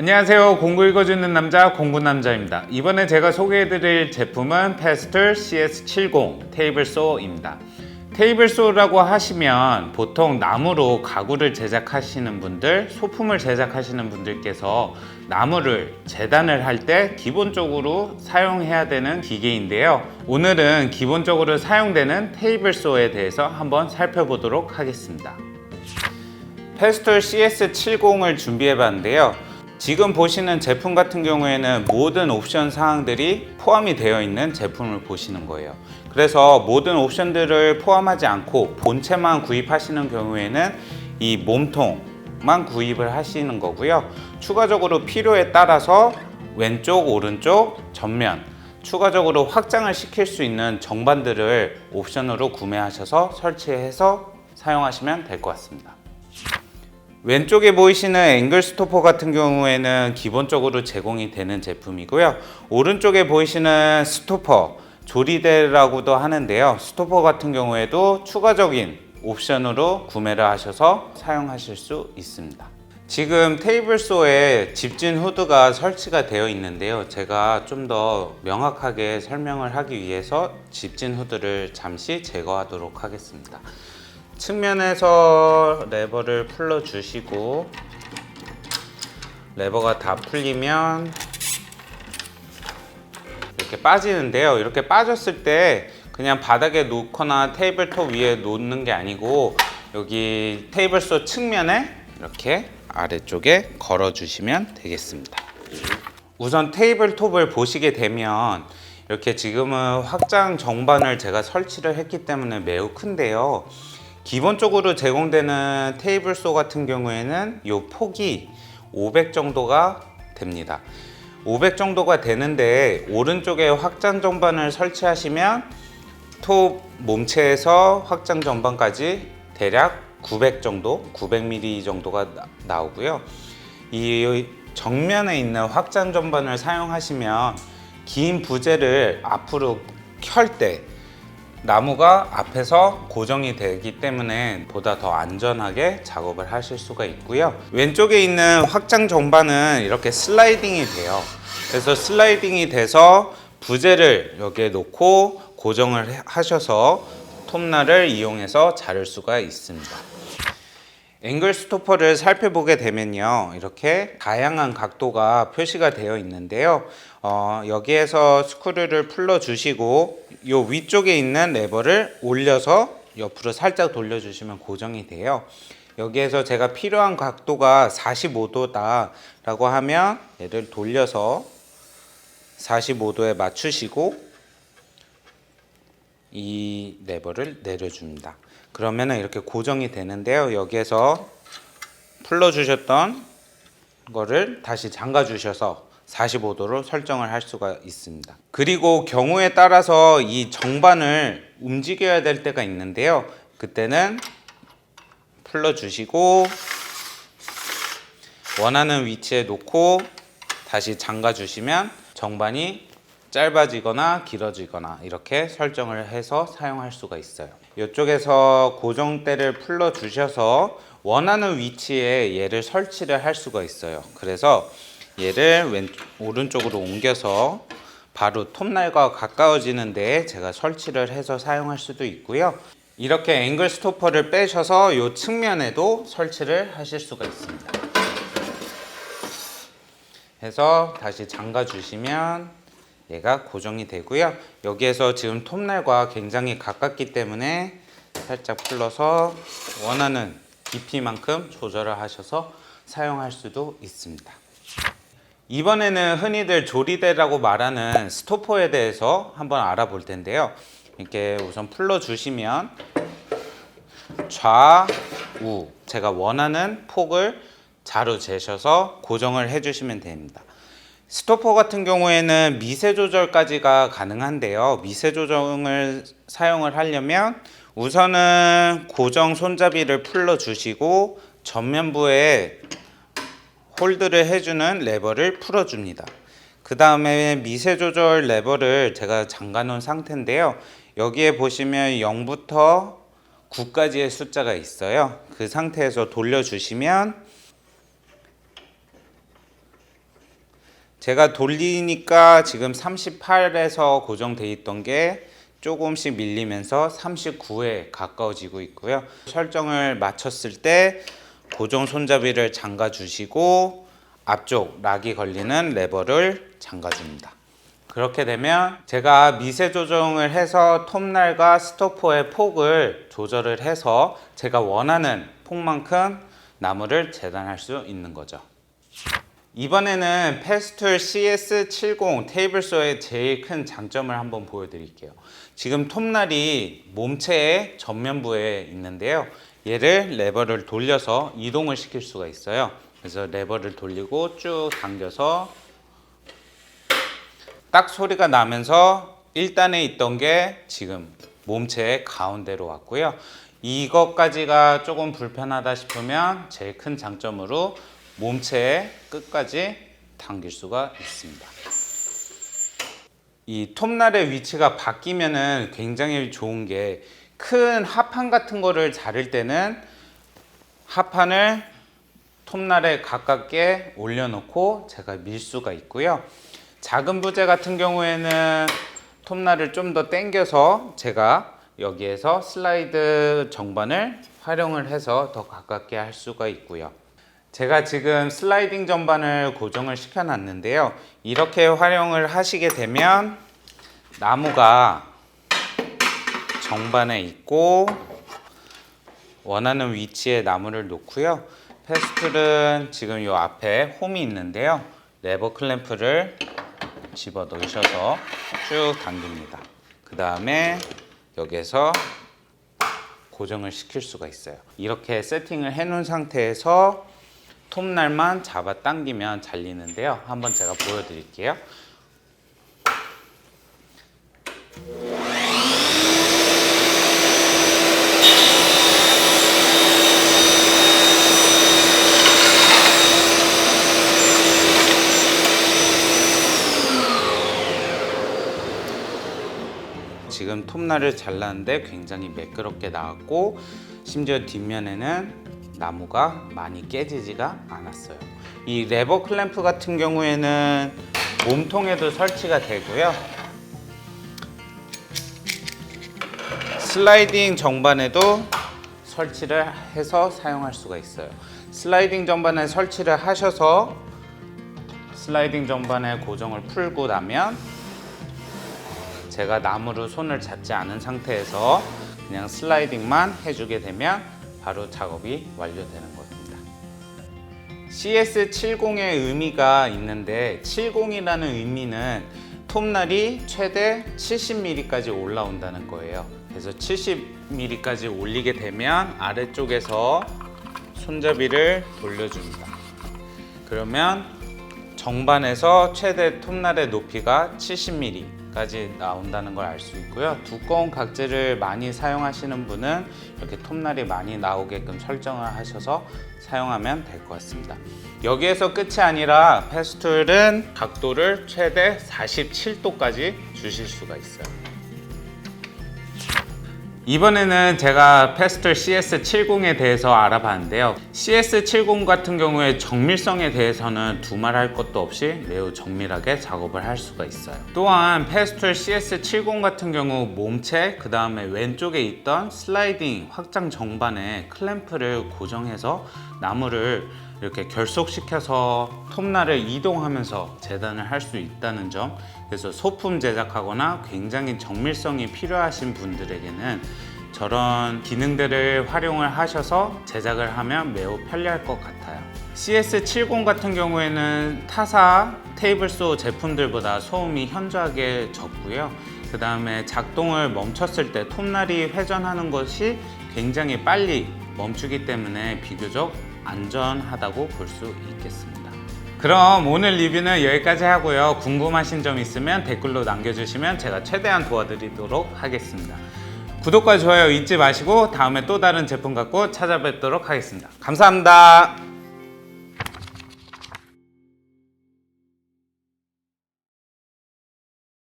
안녕하세요. 공구 읽어주는 남자 공구남자입니다. 이번에 제가 소개해드릴 제품은 페스틀 CS70 테이블 소입니다. 테이블 소라고 하시면 보통 나무로 가구를 제작하시는 분들, 소품을 제작하시는 분들께서 나무를 재단을 할 때 기본적으로 사용해야 되는 기계인데요. 오늘은 기본적으로 사용되는 테이블 소에 대해서 한번 살펴보도록 하겠습니다. 페스톨 CS70을 준비해 봤는데요. 지금 보시는 제품 같은 경우에는 모든 옵션 사항들이 포함이 되어 있는 제품을 보시는 거예요. 그래서 모든 옵션들을 포함하지 않고 본체만 구입하시는 경우에는 이 몸통만 구입을 하시는 거고요. 추가적으로 필요에 따라서 왼쪽, 오른쪽, 전면 추가적으로 확장을 시킬 수 있는 정반들을 옵션으로 구매하셔서 설치해서 사용하시면 될 것 같습니다. 왼쪽에 보이시는 앵글 스토퍼 같은 경우에는 기본적으로 제공이 되는 제품이고요. 오른쪽에 보이시는 스토퍼, 조리대라고도 하는데요. 스토퍼 같은 경우에도 추가적인 옵션으로 구매를 하셔서 사용하실 수 있습니다. 지금 테이블소에 집진 후드가 설치가 되어 있는데요. 제가 좀 더 명확하게 설명을 하기 위해서 집진 후드를 잠시 제거하도록 하겠습니다. 측면에서 레버를 풀러 주시고 레버가 다 풀리면 이렇게 빠지는데요. 이렇게 빠졌을 때 그냥 바닥에 놓거나 테이블톱 위에 놓는 게 아니고 여기 테이블소 측면에 이렇게 아래쪽에 걸어 주시면 되겠습니다. 우선 테이블톱을 보시게 되면 이렇게 지금은 확장 정반을 제가 설치를 했기 때문에 매우 큰데요. 기본적으로 제공되는 테이블 소 같은 경우에는 이 폭이 500 정도가 됩니다. 500 정도가 되는데 오른쪽에 확장 전반을 설치하시면 톱 몸체에서 확장 전반까지 대략 900 정도, 900mm 정도가 나- 나오고요. 이 정면에 있는 확장 전반을 사용하시면 긴 부재를 앞으로 켤때 나무가 앞에서 고정이 되기 때문에 보다 더 안전하게 작업을 하실 수가 있고요. 왼쪽에 있는 확장 정반은 이렇게 슬라이딩이 돼요. 그래서 슬라이딩이 돼서 부재를 여기에 놓고 고정을 해- 하셔서 톱날을 이용해서 자를 수가 있습니다. 앵글 스토퍼를 살펴보게 되면요 이렇게 다양한 각도가 표시가 되어 있는데요 어, 여기에서 스크류를 풀러 주시고 이 위쪽에 있는 레버를 올려서 옆으로 살짝 돌려주시면 고정이 돼요 여기에서 제가 필요한 각도가 45도다 라고 하면 얘를 돌려서 45도에 맞추시고 이 레버를 내려줍니다. 그러면은 이렇게 고정이 되는데요. 여기에서 풀러 주셨던 거를 다시 잠가 주셔서 45도로 설정을 할 수가 있습니다. 그리고 경우에 따라서 이 정반을 움직여야 될 때가 있는데요. 그때는 풀러 주시고 원하는 위치에 놓고 다시 잠가 주시면 정반이 짧아지거나 길어지거나 이렇게 설정을 해서 사용할 수가 있어요. 이쪽에서 고정대를 풀러 주셔서 원하는 위치에 얘를 설치를 할 수가 있어요. 그래서 얘를 왼 오른쪽으로 옮겨서 바로 톱날과 가까워지는데 제가 설치를 해서 사용할 수도 있고요. 이렇게 앵글 스토퍼를 빼셔서 이 측면에도 설치를 하실 수가 있습니다. 해서 다시 잠가 주시면 얘가 고정이 되고요. 여기에서 지금 톱날과 굉장히 가깝기 때문에 살짝 풀러서 원하는 깊이만큼 조절을 하셔서 사용할 수도 있습니다. 이번에는 흔히들 조리대라고 말하는 스토퍼에 대해서 한번 알아볼 텐데요. 이렇게 우선 풀러 주시면 좌우 제가 원하는 폭을 자로 재셔서 고정을 해주시면 됩니다. 스토퍼 같은 경우에는 미세 조절까지가 가능한데요. 미세 조정을 사용을 하려면 우선은 고정 손잡이를 풀러 주시고 전면부에 홀드를 해주는 레버를 풀어줍니다. 그 다음에 미세 조절 레버를 제가 잠가 놓은 상태인데요. 여기에 보시면 0부터 9까지의 숫자가 있어요. 그 상태에서 돌려주시면 제가 돌리니까 지금 38에서 고정돼 있던 게 조금씩 밀리면서 39에 가까워지고 있고요. 설정을 마쳤을 때 고정 손잡이를 잠가 주시고 앞쪽 락이 걸리는 레버를 잠가 줍니다. 그렇게 되면 제가 미세 조정을 해서 톱날과 스토퍼의 폭을 조절을 해서 제가 원하는 폭만큼 나무를 재단할 수 있는 거죠. 이번에는 페스툴 CS70 테이블소의 제일 큰 장점을 한번 보여드릴게요. 지금 톱날이 몸체의 전면부에 있는데요. 얘를 레버를 돌려서 이동을 시킬 수가 있어요. 그래서 레버를 돌리고 쭉 당겨서 딱 소리가 나면서 1단에 있던 게 지금 몸체의 가운데로 왔고요. 이것까지가 조금 불편하다 싶으면 제일 큰 장점으로 몸체의 끝까지 당길 수가 있습니다. 이 톱날의 위치가 바뀌면은 굉장히 좋은 게큰 합판 같은 거를 자를 때는 합판을 톱날에 가깝게 올려놓고 제가 밀 수가 있고요. 작은 부재 같은 경우에는 톱날을 좀 더 당겨서 제가 여기에서 슬라이드 정반을 활용을 해서 더 가깝게 할 수가 있고요. 제가 지금 슬라이딩 전반을 고정을 시켜 놨는데요. 이렇게 활용을 하시게 되면 나무가 정반에 있고 원하는 위치에 나무를 놓고요. 페스툴은 지금 이 앞에 홈이 있는데요. 레버 클램프를 집어 넣으셔서 쭉 당깁니다. 그 다음에 여기에서 고정을 시킬 수가 있어요. 이렇게 세팅을 해 놓은 상태에서 톱날만 잡아 당기면 잘리는데요. 한번 제가 보여드릴게요. 지금 톱날을 잘랐는데 굉장히 매끄럽게 나왔고 심지어 뒷면에는 나무가 많이 깨지지가 않았어요. 이 레버 클램프 같은 경우에는 몸통에도 설치가 되고요. 슬라이딩 정반에도 설치를 해서 사용할 수가 있어요. 슬라이딩 전반에 설치를 하셔서 슬라이딩 전반에 고정을 풀고 나면 제가 나무로 손을 잡지 않은 상태에서 그냥 슬라이딩만 해주게 되면 바로 작업이 완료되는 겁니다. CS70의 의미가 있는데 70이라는 의미는 톱날이 최대 70mm까지 올라온다는 거예요. 그래서 70mm까지 올리게 되면 아래쪽에서 손잡이를 돌려줍니다. 그러면 정반에서 최대 톱날의 높이가 70mm 까지 나온다는 걸 알 수 있고요. 두꺼운 각재를 많이 사용하시는 분은 이렇게 톱날이 많이 나오게끔 설정을 하셔서 사용하면 될 것 같습니다. 여기에서 끝이 아니라 페스툴은 각도를 최대 47도까지 주실 수가 있어요. 이번에는 제가 페스툴 CS70에 대해서 알아봤는데요. CS70 같은 경우에 정밀성에 대해서는 두말할 것도 없이 매우 정밀하게 작업을 할 수가 있어요. 또한 페스툴 CS70 같은 경우 몸체, 그 다음에 왼쪽에 있던 슬라이딩 확장 정반에 클램프를 고정해서 나무를 이렇게 결속시켜서 톱날을 이동하면서 재단을 할 수 있다는 점. 그래서 소품 제작하거나 굉장히 정밀성이 필요하신 분들에게는 저런 기능들을 활용을 하셔서 제작을 하면 매우 편리할 것 같아요. CS70 같은 경우에는 타사 테이블소 제품들보다 소음이 현저하게 적고요. 그 다음에 작동을 멈췄을 때 톱날이 회전하는 것이 굉장히 빨리 멈추기 때문에 비교적 안전하다고 볼 수 있겠습니다. 그럼 오늘 리뷰는 여기까지 하고요. 궁금하신 점 있으면 댓글로 남겨주시면 제가 최대한 도와드리도록 하겠습니다. 구독과 좋아요 잊지 마시고 다음에 또 다른 제품 갖고 찾아뵙도록 하겠습니다. 감사합니다.